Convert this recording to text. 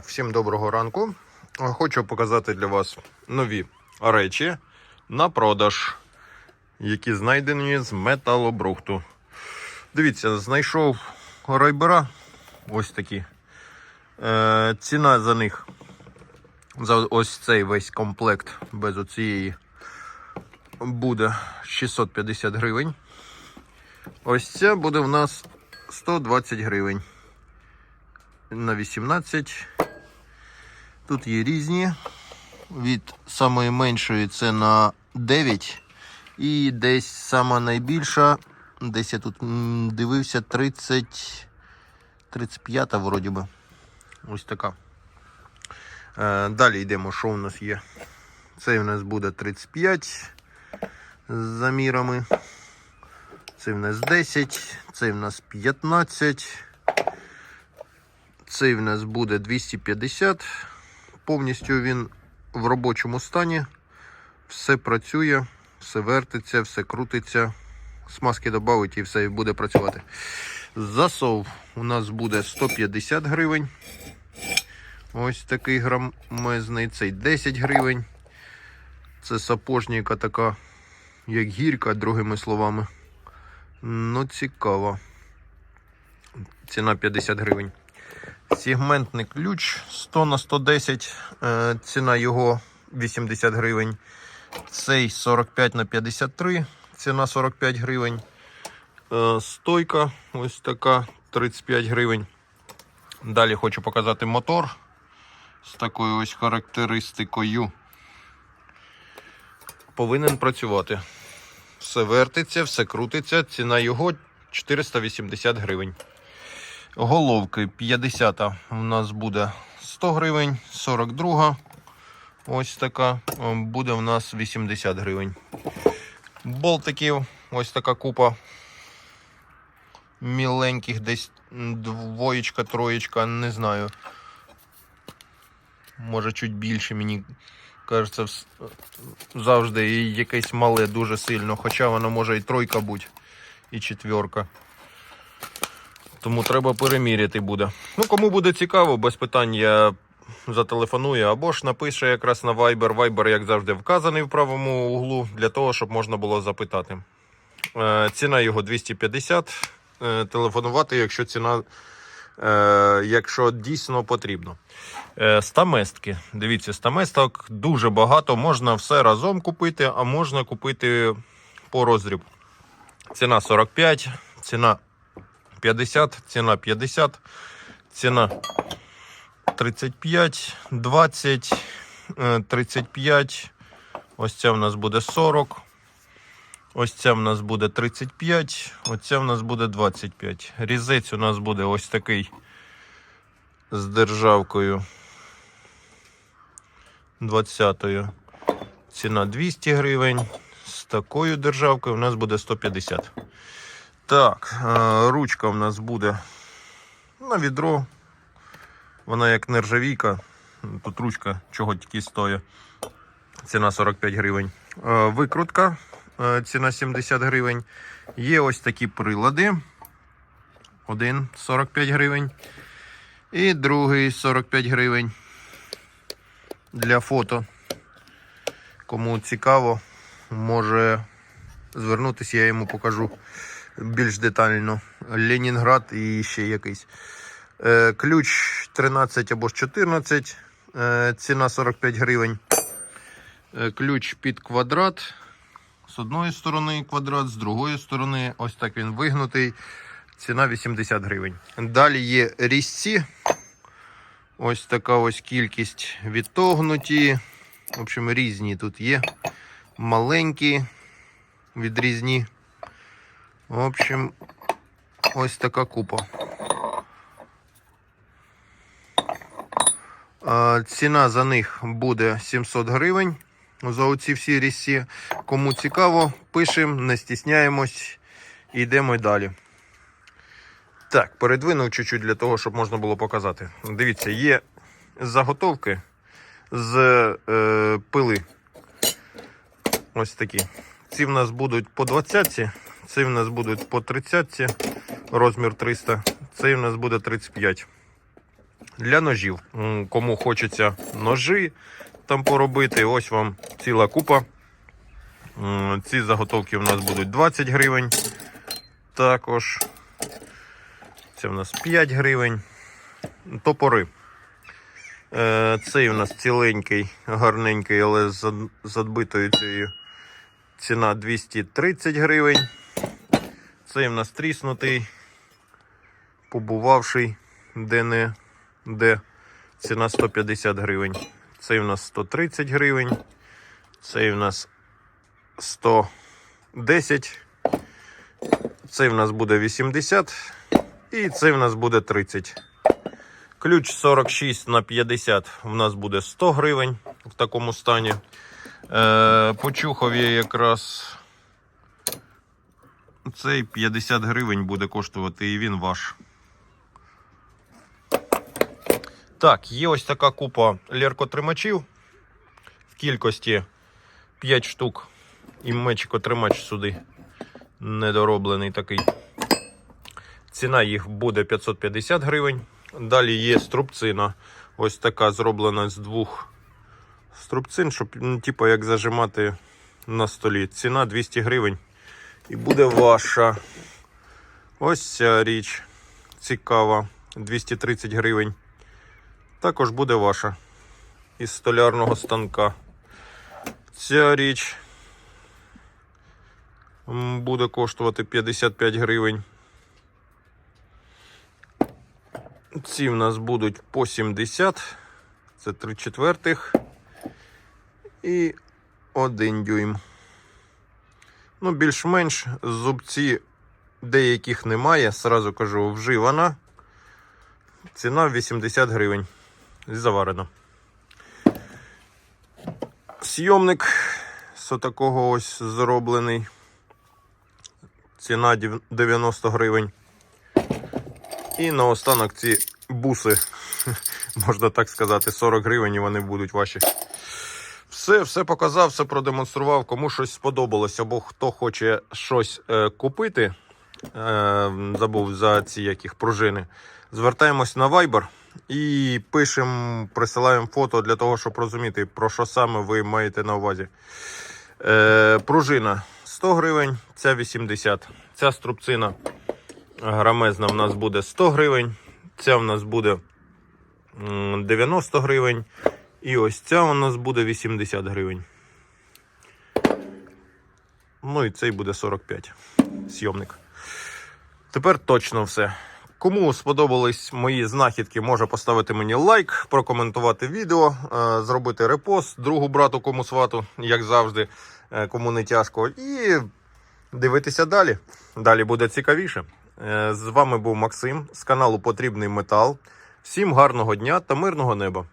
Так, всім доброго ранку. Хочу показати для вас нові речі на продаж, які знайдені з металобрухту. Дивіться, знайшов райбера. Ось такі. Е, ціна за них за ось цей весь комплект без оцієї буде 650 гривень. Ось це буде в нас 120 гривень. На 18. Тут є різні. Від самої меншої це на 9. І десь сама найбільша. Десь я тут дивився 30. 35 вроді би. Ось така. Е, далі йдемо, що у нас є. Цей у нас буде 35 з замірами. Цей в нас 10, цей в нас 15. Цей в нас буде 250. Повністю він в робочому стані. Все працює, все вертиться, все крутиться. Смазки додавить і все буде працювати. Засов у нас буде 150 гривень. Ось такий грамезний. Цей 10 гривень. Це сапожніка така, як гірка, другими словами. Ну, цікаво. Ціна 50 гривень. Сегментний ключ 100 на 110. е, Ціна його 80 гривень. Цей 45 на 53. Ціна 45 гривень. Стойка ось така 35 гривень. Далі хочу показати мотор з такою ось характеристикою. Повинен працювати. Все вертиться, все крутиться. Ціна його 480 гривень. Головки 50 у нас буде 100 гривень, 42 ось така е, буде у нас 80 гривень. Болтиків ось така купа міленьких, десь двоєчка, троєчка, не знаю. Може чуть більше, мені кажеться, завжди якесь мале дуже сильно, хоча воно може і тройка бути, і четверка. Тому треба переміряти буде. Ну, кому буде цікаво, без питань я зателефоную або ж напише якраз на Viber. Viber, як завжди, вказаний в правому углу, для того, щоб можна було запитати. Е, ціна його 250. Е, телефонувати, якщо ціна, е, якщо дійсно потрібно. Стаместки. Дивіться, стаместок дуже багато. Можна все разом купити, а можна купити по роздріб. Ціна 45, ціна 50, ціна 50, ціна 35, 20, е, 35. Ось ця в нас буде 40. Ось ця в нас буде 35, ось ця в нас буде 25. Різець у нас буде ось такий з державкою 20-ю. Ціна 200 гривень. З такою державкою у нас буде 150. Так, е, ручка в нас буде на відро. Вона як нержавійка. Тут ручка чого тільки стоїть. Ціна 45 гривень. Е, Викрутка. е, Ціна 70 гривень. Є ось такі прилади. Один 45 гривень. І другий 45 гривень. Для фото. Кому цікаво, може звернутися, я йому покажу більш детально. Ленінград і ще якийсь. Е, ключ 13 або 14, е, ціна 45 гривень. Е, ключ під квадрат. З одної сторони квадрат, з другої сторони, ось так він вигнутий. Ціна 80 гривень. Далі є різці. Ось така ось кількість відтогнуті. В общем, різні тут є. Маленькі, відрізні. В общем, ось така купа. Ціна за них буде 700 гривень. За оці всі різці. Кому цікаво, пишемо, не стісняємось і йдемо далі. Так, передвинув чуть-чуть для того, щоб можна було показати. Дивіться, є заготовки з е, пили. Ось такі. Ці в нас будуть по 20, ці в нас будуть по 30, розмір 300, цей в нас буде 35. для ножів. Кому хочеться ножі там поробити, ось вам ціла купа. Ці заготовки у нас будуть 20 гривень. Також це в нас 5 гривень. Топори. Е, Цей у нас ціленький, гарненький, але з з цією. Ціна 230 гривень. Цей у нас тріснутий, побувавший де не де. Ціна 150 гривень. Цей у нас 130 гривень. Цей у нас 110. Цей в нас буде 80. І цей в нас буде 30. Ключ 46 на 50 в нас буде 100 гривень в такому стані. Е, по чухові якраз цей 50 гривень буде коштувати і він ваш. Так, є ось така купа леркотримачів в кількості 5 штук. І мечикотримач сюди недороблений такий. Ціна їх буде 550 гривень. Далі є струбцина. Ось така зроблена з двох струбцин, щоб, ну, типу, як зажимати на столі. Ціна 200 гривень. І буде ваша. Ось ця річ. Цікава. 230 гривень. Також буде ваша. Із столярного станка. Ця річ буде коштувати 55 гривень. Ці в нас будуть по 70. Це 3 четвертих. І 1 дюйм. Ну, більш-менш зубці деяких немає. Сразу кажу, вживана. Ціна 80 гривень. Заварено. Сйомник з такого ось зроблений. Ціна 90 гривень. І наостанок ці буси, можна так сказати, 40 гривень і вони будуть ваші. Все, все показав, все продемонстрував. Кому щось сподобалось, або хто хоче щось е, купити, е, забув за ці яких пружини. Звертаємось на Viber і пишемо, присилаємо фото для того, щоб розуміти, про що саме ви маєте на увазі. Е, пружина 100 гривень, ця 80. Ця струбцина грамезна в нас буде 100 гривень. Ця в нас буде 90 гривень. І ось ця у нас буде 80 гривень. Ну і цей буде 45 зйомник. Тепер точно все. Кому сподобались мої знахідки, може поставити мені лайк, прокоментувати відео, е, зробити репост другу брату кому свату, як завжди, е, кому не тяжко. І дивитися далі. Далі буде цікавіше. Е, З вами був Максим з каналу Потрібний Метал. Всім гарного дня та мирного неба!